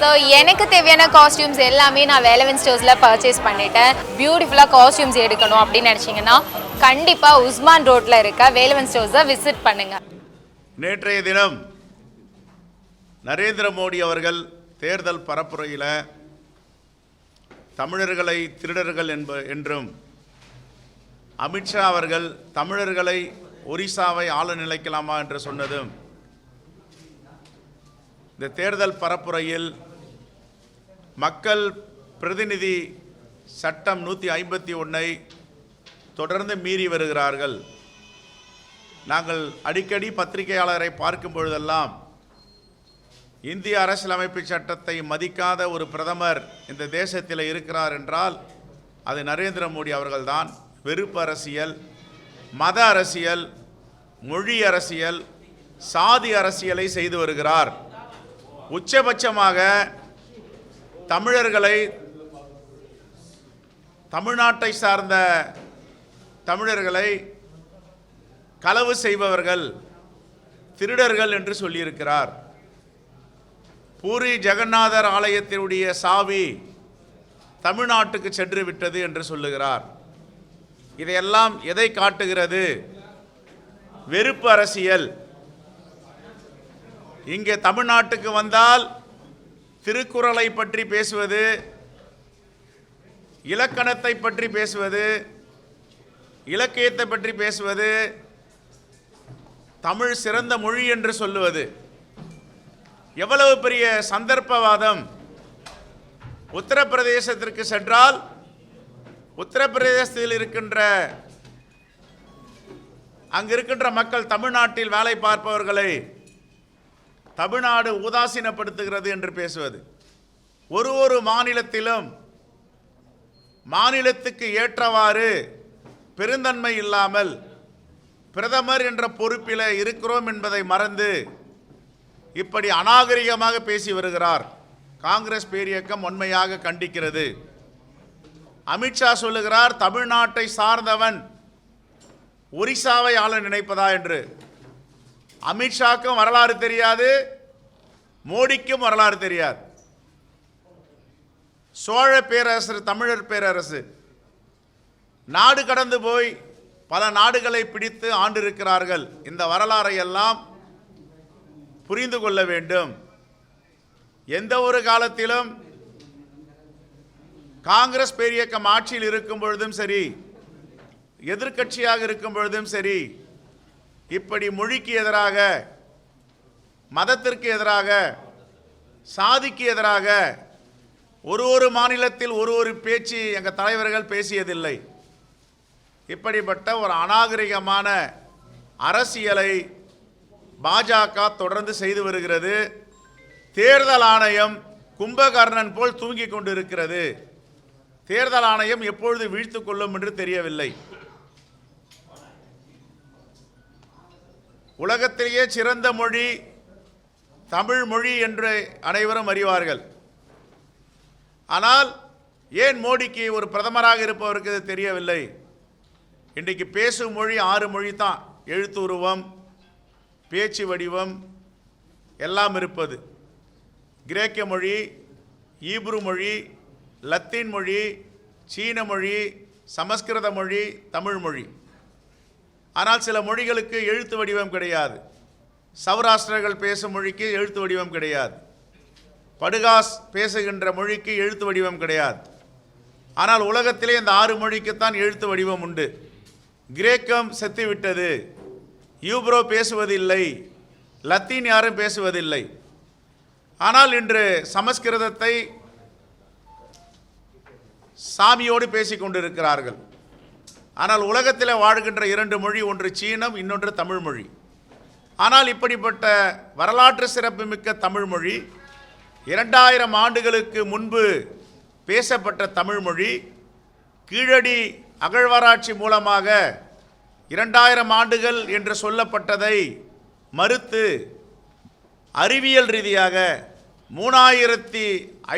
So எனக்கு தேவையான costumes எல்லாமே நான் வேலவன் ஸ்டோர்ஸில் பர்ச்சேஸ் பண்ணிட்டேன். பியூட்டிஃபுல்லாக காஸ்டியூம்ஸ் எடுக்கணும் அப்படின்னு நினச்சிங்கன்னா கண்டிப்பாக உஸ்மான் ரோட்டில் இருக்க வேலவன் ஸ்டோர்ஸை விசிட் பண்ணுங்கள் நேற்றைய தினம் நரேந்திர மோடி அவர்கள் தேர்தல் பரப்புரையில் தமிழர்களை திருடர்கள் என்ப என்றும் அமித்ஷா அவர்கள் தமிழர்களை ஒரிசாவை ஆள நிலைக்கலாமா என்று சொன்னதும் இந்த தேர்தல் பரப்புரையில் மக்கள் பிரதிநிதி சட்டம் நூற்றி ஐம்பத்தி ஒன்றை தொடர்ந்து மீறி வருகிறார்கள். நாங்கள் அடிக்கடி பத்திரிகையாளரை பார்க்கும் பொழுதெல்லாம் இந்திய அரசியலமைப்பு சட்டத்தை மதிக்காத ஒரு பிரதமர் இந்த தேசத்தில் இருக்கிறார் என்றால் அது நரேந்திர மோடி அவர்கள்தான். வெறுப்பு அரசியல் மத அரசியல் மொழி அரசியல் சாதி அரசியலை செய்து வருகிறார். உச்சபட்சமாக தமிழர்களை தமிழ்நாட்டை சார்ந்த தமிழர்களை களவு செய்பவர்கள் திருடர்கள் என்று சொல்லியிருக்கிறார். பூரி ஜெகநாதர் ஆலயத்தினுடைய சாவி தமிழ்நாட்டுக்கு சென்று விட்டது என்று சொல்லுகிறார். இதையெல்லாம் எதை காட்டுகிறது? வெறுப்பு அரசியல். இங்கே தமிழ்நாட்டுக்கு வந்தால் திருக்குறளை பற்றி பேசுவது இலக்கணத்தை பற்றி பேசுவது இலக்கியத்தை பற்றி பேசுவது தமிழ் சிறந்த மொழி என்று சொல்லுவது. எவ்வளவு பெரிய சந்தர்ப்பவாதம். உத்தரப்பிரதேசத்திற்கு சென்றால் உத்தரப்பிரதேசத்தில் இருக்கின்ற அங்கு இருக்கின்ற மக்கள் தமிழ்நாட்டில் வேலை பார்ப்பவர்களை தமிழ்நாடு உதாசீனப்படுத்துகிறது என்று பேசுவது. ஒரு ஒரு மாநிலத்திலும் மாநிலத்துக்கு ஏற்றவாறு பெருந்தன்மை இல்லாமல் பிரதமர் என்ற பொறுப்பில் இருக்கிறோம் என்பதை மறந்து இப்படி அநாகரிகமாக பேசி வருகிறார். காங்கிரஸ் பேரியக்கம் உண்மையாக கண்டிக்கிறது. அமித்ஷா சொல்லுகிறார் தமிழ்நாட்டை சார்ந்தவன் ஒரிசாவை ஆள நினைப்பதா? என்று. அமித்ஷாக்கும் வரலாறு தெரியாது. மோடிக்கும் வரலாறு தெரியாது. சோழ பேரரசர் தமிழர் பேரரசு. நாடு கடந்து போய் பல நாடுகளை பிடித்து ஆண்டிருக்கிறார்கள். இந்த வரலாறை எல்லாம் புரிந்து கொள்ள வேண்டும். எந்த ஒரு காலத்திலும் காங்கிரஸ் பேரியக்கம் ஆட்சியில் இருக்கும் பொழுதும் சரி எதிர்க்கட்சியாக இருக்கும் பொழுதும் சரி இப்படி மொழிக்கு எதிராக மதத்திற்கு எதிராக சாதிக்கு எதிராக ஒரு ஒரு மாநிலத்தில் ஒரு ஒரு பேச்சு எங்கள் தலைவர்கள் பேசியதில்லை. இப்படிப்பட்ட ஒரு அநாகரிகமான அரசியலை பாஜக தொடர்ந்து செய்து வருகிறது. தேர்தல் ஆணையம் கும்பகர்ணன் போல் தூங்கி கொண்டிருக்கிறது. தேர்தல் ஆணையம் எப்பொழுது வீழ்த்து கொள்ளும் என்று தெரியவில்லை. உலகத்திலேயே சிறந்த மொழி தமிழ் மொழி என்று அனைவரும் அறிவார்கள். ஆனால் ஏன் மோடிக்கு ஒரு பிரதமராக இருப்பவருக்கு இது தெரியவில்லை? இன்றைக்கு பேசும் மொழி ஆறு மொழி தான். எழுத்துருவம் பேச்சு வடிவம் எல்லாம் இருப்பது. கிரேக்க மொழி ஈப்ரு மொழி லத்தீன் மொழி சீன மொழி சமஸ்கிருத மொழி தமிழ் மொழி. ஆனால் சில மொழிகளுக்கு எழுத்து வடிவம் கிடையாது. சௌராஷ்டிரர்கள் பேசும் மொழிக்கு எழுத்து வடிவம் கிடையாது. படுகாஸ் பேசுகின்ற மொழிக்கு எழுத்து வடிவம் கிடையாது. ஆனால் உலகத்திலே இந்த ஆறு மொழிக்குத்தான் எழுத்து வடிவம் உண்டு. கிரேக்கம் செத்துவிட்டது. யூப்ரோ பேசுவதில்லை. லத்தீன் யாரும் பேசுவதில்லை. ஆனால் இன்று சமஸ்கிருதத்தை சாமியோடு பேசிக் கொண்டிருக்கிறார்கள். ஆனால் உலகத்தில் வாழ்கின்ற இரண்டு மொழி ஒன்று சீனம் இன்னொன்று தமிழ் மொழி. ஆனால் இப்படிப்பட்ட வரலாற்று சிறப்புமிக்க தமிழ்மொழி இரண்டாயிரம் ஆண்டுகளுக்கு முன்பு பேசப்பட்ட தமிழ்மொழி கீழடி அகழ்வாராய்ச்சி மூலமாக இரண்டாயிரம் ஆண்டுகள் என்று சொல்லப்பட்டதை மறுத்து அறிவியல் ரீதியாக மூணாயிரத்தி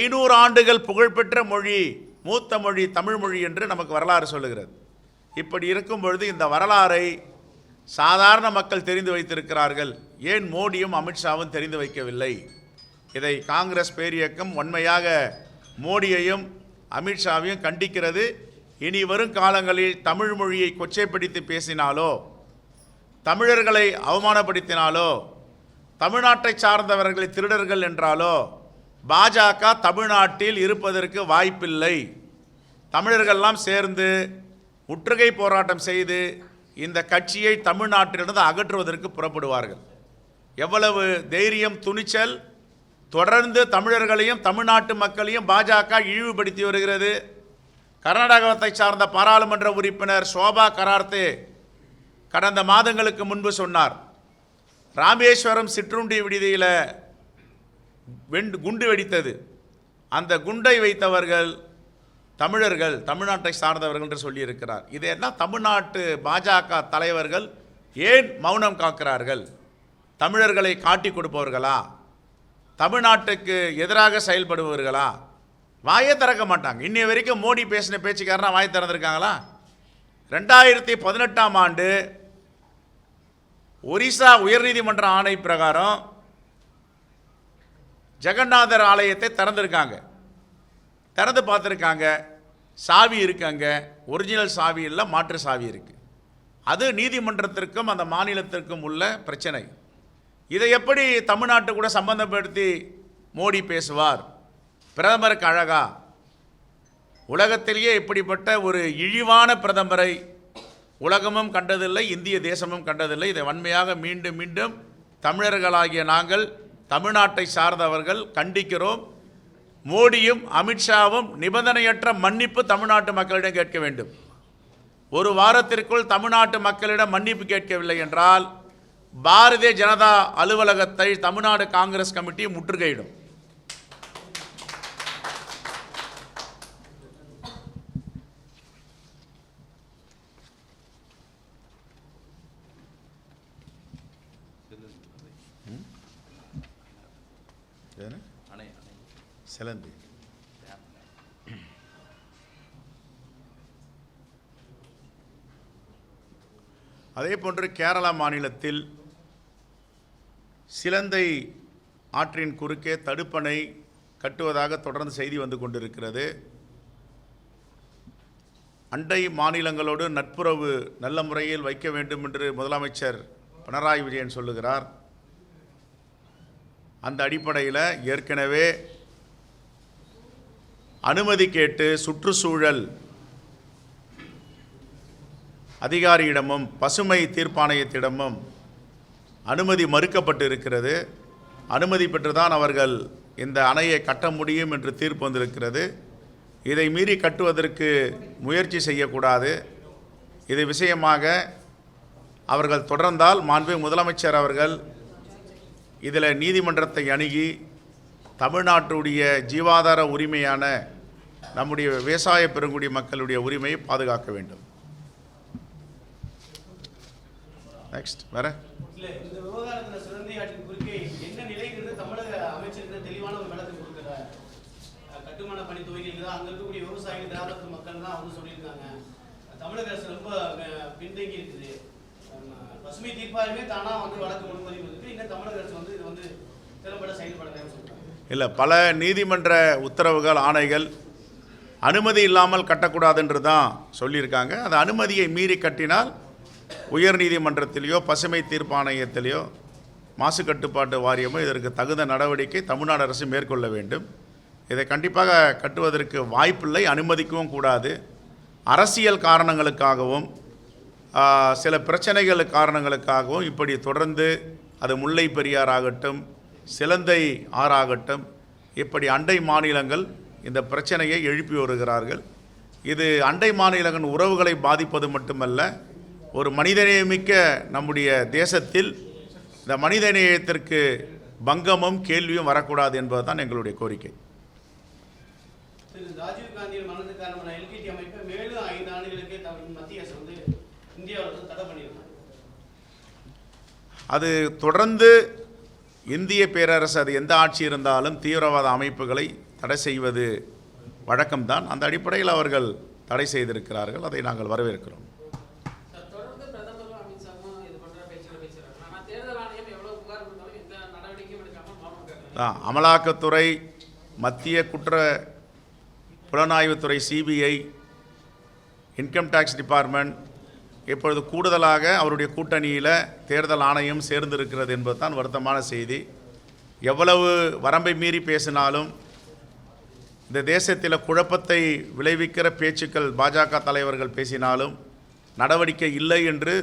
ஐநூறு ஆண்டுகள் புகழ்பெற்ற மொழி மூத்த மொழி தமிழ்மொழி என்று நமக்கு வரலாறு சொல்லுகிறது. இப்படி இருக்கும் பொழுது இந்த வரலாறை சாதாரண மக்கள் தெரிந்து வைத்திருக்கிறார்கள். ஏன் மோடியும் அமித்ஷாவும் தெரிந்து வைக்கவில்லை? இதை காங்கிரஸ் பேரியக்கம் உண்மையாக மோடியையும் அமித்ஷாவையும் கண்டிக்கிறது. இனி வரும் காலங்களில் தமிழ் மொழியை கொச்சைப்படுத்தி பேசினாலோ தமிழர்களை அவமானப்படுத்தினாலோ தமிழ்நாட்டை சார்ந்தவர்களை திருடர்கள் என்றாலோ பாஜக தமிழ்நாட்டில் இருப்பதற்கு வாய்ப்பில்லை. தமிழர்கள்லாம் சேர்ந்து முற்றுகை போராட்டம் செய்து இந்த கட்சியை தமிழ்நாட்டிலிருந்து அகற்றுவதற்கு புறப்படுவார்கள். எவ்வளவு தைரியம் துணிச்சல் தொடர்ந்து தமிழர்களையும் தமிழ்நாட்டு மக்களையும் பாஜக இழிவுபடுத்தி வருகிறது. கர்நாடகத்தை சார்ந்த பாராளுமன்ற உறுப்பினர் சோபா கரார்த்தே கடந்த மாதங்களுக்கு முன்பு சொன்னார் ராமேஸ்வரம் சிற்றுண்டி விடுதியில் வெண்டு குண்டு வெடித்தது. அந்த குண்டை வைத்தவர்கள் தமிழர்கள் தமிழ்நாட்டை சார்ந்தவர்கள் என்று சொல்லியிருக்கிறார். இதையெல்லாம் தமிழ்நாட்டு பாஜக தலைவர்கள் ஏன் மௌனம் காக்கிறார்கள்? தமிழர்களை காட்டி கொடுப்பவர்களா? தமிழ்நாட்டுக்கு எதிராக செயல்படுபவர்களா? வாயை திறக்க மாட்டாங்க. இன்னைய வரைக்கும் மோடி பேசின பேச்சுக்காரனா வாயை திறந்துருக்காங்களா? ரெண்டாயிரத்தி பதினெட்டாம் ஆண்டு ஒரிசா உயர்நீதிமன்ற ஆணை பிரகாரம் ஜெகநாதர் ஆலயத்தை திறந்திருக்காங்க. திறந்து பார்த்துருக்காங்க. சாவி இருக்காங்க. ஒரிஜினல் சாவி இல்லை மாற்று சாவி இருக்குது அது நீதிமன்றத்திற்கும் அந்த மாநிலத்திற்கும் உள்ள பிரச்சனை. இதை எப்படி தமிழ்நாட்டு கூட சம்பந்தப்படுத்தி மோடி பேசுவார்? பிரதமருக்கு அழகா. உலகத்திலேயே இப்படிப்பட்ட ஒரு இழிவான பிரதமரை உலகமும் கண்டதில்லை இந்திய தேசமும் கண்டதில்லை. இதை வன்மையாக மீண்டும் மீண்டும் தமிழர்களாகிய நாங்கள் தமிழ்நாட்டை சார்ந்தவர்கள் கண்டிக்கிறோம். மோடியும் அமித்ஷாவும் நிபந்தனையற்ற மன்னிப்பு தமிழ்நாட்டு மக்களிடம் கேட்க வேண்டும். ஒரு வாரத்திற்குள் தமிழ்நாட்டு மக்களிடம் மன்னிப்பு கேட்கவில்லை என்றால் பாரதிய ஜனதா அலுவலகத்தை தமிழ்நாடு காங்கிரஸ் கமிட்டி முற்றுகையிடும். சிலந்தி. அதே போன்று கேரளா மாநிலத்தில் சிலந்தை ஆற்றின் குறுக்கே தடுப்பணை கட்டுவதாக தொடர்ந்து செய்தி வந்து கொண்டிருக்கிறது. அண்டை மாநிலங்களோடு நட்புறவு நல்ல முறையில் வைக்க வேண்டும் என்று முதலமைச்சர் பினராயி விஜயன் சொல்லுகிறார். அந்த அடிப்படையில் ஏற்கனவே அனுமதி கேட்டு சுற்றுச்சூழல் அதிகாரியிடமும் பசுமை தீர்ப்பாணையத்திடமும் அனுமதி மறுக்கப்பட்டு இருக்கிறது அனுமதி பெற்றுதான் அவர்கள் இந்த அணையை கட்ட முடியும் என்று தீர்ப்பு வந்திருக்கிறது. இதை மீறி கட்டுவதற்கு முயற்சி செய்யக்கூடாது. இது விஷயமாக அவர்கள் தொடர்ந்தால் மாண்பு முதலமைச்சர் அவர்கள் இதில் நீதிமன்றத்தை அணுகி தமிழ்நாட்டுடைய ஜீவாதார உரிமையான நம்முடைய விவசாய பெருங்குடி மக்களுடைய உரிமையை பாதுகாக்க வேண்டும். நெக்ஸ்ட் வேற? இல்ல இந்த விவகாரத்துல சிறந்தை ஆற்றின் குறுக்கே என்ன நிலைங்கிறது தமிழக அமைச்சருக்கு தெளிவான ஒரு விளக்கம் கொடுக்குறார். அஹ் கட்டுமான பணி துவங்கியிருக்குதா? அங்க இருக்கக்கூடிய விவசாயிகள் கிராமத்து மக்கள் தான் வந்து சொல்லியிருக்காங்க. தமிழக அரசு ரொம்ப அஹ், பின்தங்கி இருக்குது. அஹ், பசுமை தீர்ப்பாயமே தானா வந்து வழக்கு முன்பதிவு இருக்கு. இன்னும் தமிழக அரசு வந்து இது வந்து திறம்பட செயல்படலைன்னு சொல்றாங்க. இல்லை பல நீதிமன்ற உத்தரவுகள் ஆணைகள் அனுமதி இல்லாமல் கட்டக்கூடாதுன்று தான் சொல்லியிருக்காங்க. அந்த அனுமதியை மீறி கட்டினால் உயர்நீதிமன்றத்திலேயோ பசுமை தீர்ப்பாணையத்திலேயோ மாசு கட்டுப்பாட்டு வாரியமோ இதற்கு தகுந்த நடவடிக்கை தமிழ்நாடு அரசு மேற்கொள்ள வேண்டும். இதை கண்டிப்பாக கட்டுவதற்கு வாய்ப்பில்லை அனுமதிக்கவும் கூடாது. அரசியல் காரணங்களுக்காகவும் சில பிரச்சனைகள் காரணங்களுக்காகவும் இப்படி தொடர்ந்து அது முல்லை பெரியார் ஆகட்டும் சிலந்தை ஆறாகட்டும் இப்படி அண்டை மாநிலங்கள் இந்த பிரச்சனையை எழுப்பி வருகிறார்கள். இது அண்டை மாநிலங்களின் உறவுகளை பாதிப்பது மட்டுமல்ல ஒரு மனிதநேயமிக்க நம்முடைய தேசத்தில் இந்த மனிதநேயத்திற்கு பங்கமும் கேள்வியும் வரக்கூடாது என்பதுதான் எங்களுடைய கோரிக்கை. அது தொடர்ந்து இந்திய பேரரசு அது எந்த ஆட்சி இருந்தாலும் தீவிரவாத அமைப்புகளை தடை செய்வது வழக்கம்தான். அந்த அடிப்படையில் அவர்கள் தடை செய்திருக்கிறார்கள். அதை நாங்கள் வரவேற்கிறோம். அமலாக்கத்துறை மத்திய குற்ற புலனாய்வுத்துறை சிபிஐ இன்கம் டேக்ஸ் டிபார்ட்மெண்ட் இப்பொழுது கூடுதலாக அவருடைய கூட்டணியில் தேர்தல் ஆணையம் சேர்ந்திருக்கிறது என்பது தான் வருத்தமான செய்தி. எவ்வளவு வரம்பை மீறி பேசினாலும் இந்த தேசத்தில் குழப்பத்தை விளைவிக்கிற பேச்சுக்கள் பாஜக தலைவர்கள் பேசினாலும் நடவடிக்கை இல்லை என்று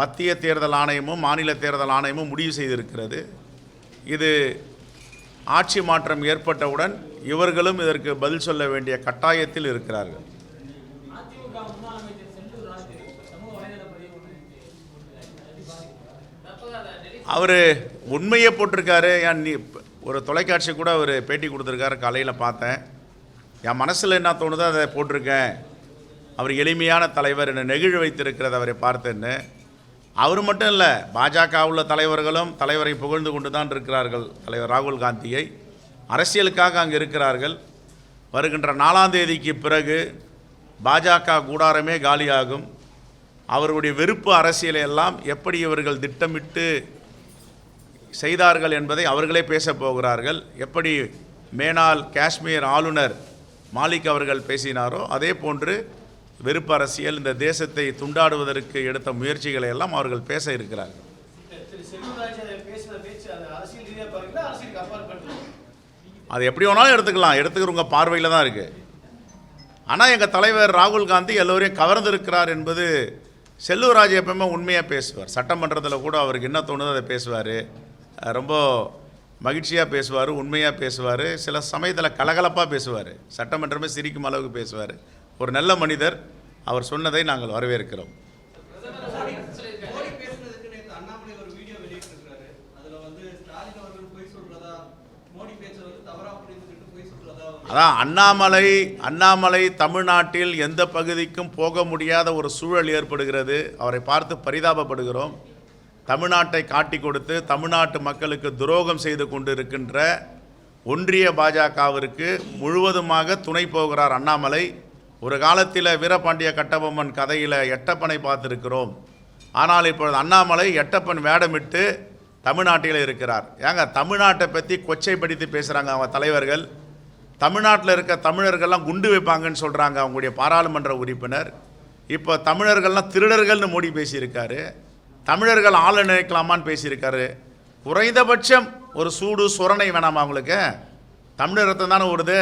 மத்திய தேர்தல் ஆணையமும் மாநில தேர்தல் ஆணையமும் முடிவு செய்திருக்கிறது. இது ஆட்சி மாற்றம் ஏற்பட்டவுடன் இவர்களும் இதற்கு பதில் சொல்ல வேண்டிய கட்டாயத்தில் இருக்கிறார்கள். அவர் உண்மையை போட்டிருக்காரு. ஏன் ஒரு தொலைக்காட்சி கூட அவர் பேட்டி கொடுத்துருக்காரு காலையில் பார்த்தேன். என் மனசில் என்ன தோணுதோ அதை போட்டிருக்கேன். அவர் எளிமையான தலைவர் என்னை நெகிழ் வைத்திருக்கிறது அவரை பார்த்தேன்னு. அவர் மட்டும் இல்லை பாஜக உள்ள தலைவர்களும் தலைவரை புகழ்ந்து கொண்டு தான் இருக்கிறார்கள் தலைவர் ராகுல் காந்தியை. அரசியலுக்காக அங்கே இருக்கிறார்கள். வருகின்ற நாலாம் தேதிக்கு பிறகு பாஜக கூடாரமே காலியாகும். அவருடைய வெறுப்பு அரசியலை எல்லாம் எப்படி இவர்கள் திட்டமிட்டு செய்தார்கள் என்பதை அவர்களே பேசப் போகிறார்கள். எப்படி மேனால் காஷ்மீர் ஆளுநர் மாலிக் அவர்கள் பேசினாரோ அதே போன்று வெறுப்பு அரசியல் இந்த தேசத்தை துண்டாடுவதற்கு எடுத்த முயற்சிகளை எல்லாம் அவர்கள் பேச இருக்கிறார்கள். அதை அது எப்படி வேணாலும் எடுத்துக்கலாம். எடுத்துக்கிறவங்க பார்வையில் தான் இருக்குது ஆனால் எங்கள் தலைவர் ராகுல் காந்தி எல்லோரையும் கவர்ந்திருக்கிறார் என்பது செல்லூர் ராஜ் எப்பவுமே உண்மையாக பேசுவார். சட்டமன்றத்தில் கூட அவருக்கு என்ன தோணுதோ அதை பேசுவார். ரொம்ப மகிழ்ச்சியாக பேசுவார் உண்மையாக பேசுவார். சில சமயத்தில் கலகலப்பாக பேசுவார். சட்டமன்றமே சிரிக்கும் அளவுக்கு பேசுவார். ஒரு நல்ல மனிதர் அவர் சொன்னதை நாங்கள் வரவேற்கிறோம். அதான் அண்ணாமலை அண்ணாமலை தமிழ்நாட்டில் எந்த பகுதிக்கும் போக முடியாத ஒரு சூழல் ஏற்படுகிறது. அவரை பார்த்து பரிதாபப்படுகிறோம். தமிழ்நாட்டை காட்டி கொடுத்து தமிழ்நாட்டு மக்களுக்கு துரோகம் செய்து கொண்டு இருக்கின்ற ஒன்றிய பாஜகவிற்கு முழுவதுமாக துணை போகிறார் அண்ணாமலை. ஒரு காலத்தில் வீரபாண்டிய கட்டபொம்மன் கதையில் எட்டப்பனை பார்த்துருக்கிறோம். ஆனால் இப்பொழுது அண்ணாமலை எட்டப்பன் வேடமிட்டு தமிழ்நாட்டில் இருக்கிறார். ஏங்க தமிழ்நாட்டை பற்றி கொச்சைப்படுத்தி பேசுகிறாங்க அவங்க தலைவர்கள். தமிழ்நாட்டில் இருக்க தமிழர்கள்லாம் குண்டு வைப்பாங்கன்னு சொல்கிறாங்க அவங்களுடைய பாராளுமன்ற உறுப்பினர். இப்போ தமிழர்கள்லாம் திருடர்கள்னு மோடி பேசியிருக்காரு. தமிழர்கள் ஆள நினைக்கலாமான்னு பேசியிருக்காரு. குறைந்தபட்சம் ஒரு சூடு சுரணை வேணாமா அவங்களுக்கு தமிழர் ரத்தம் தானே ஓடுது.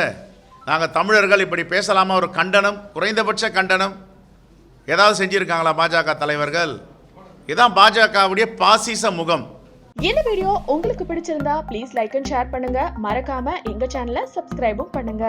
நாங்கள் தமிழர்கள் இப்படி பேசலாமா? ஒரு கண்டனம் குறைந்தபட்ச கண்டனம். ஏதாவது செஞ்சுருக்காங்களா பாஜக தலைவர்கள்? இதான் பாஜகவுடைய பாசிச முகம். இந்த வீடியோ உங்களுக்கு பிடிச்சிருந்தா ப்ளீஸ் லைக் அண்ட் ஷேர் பண்ணுங்க. மறக்காம எங்க சேனலை சப்ஸ்கிரைபும் பண்ணுங்க.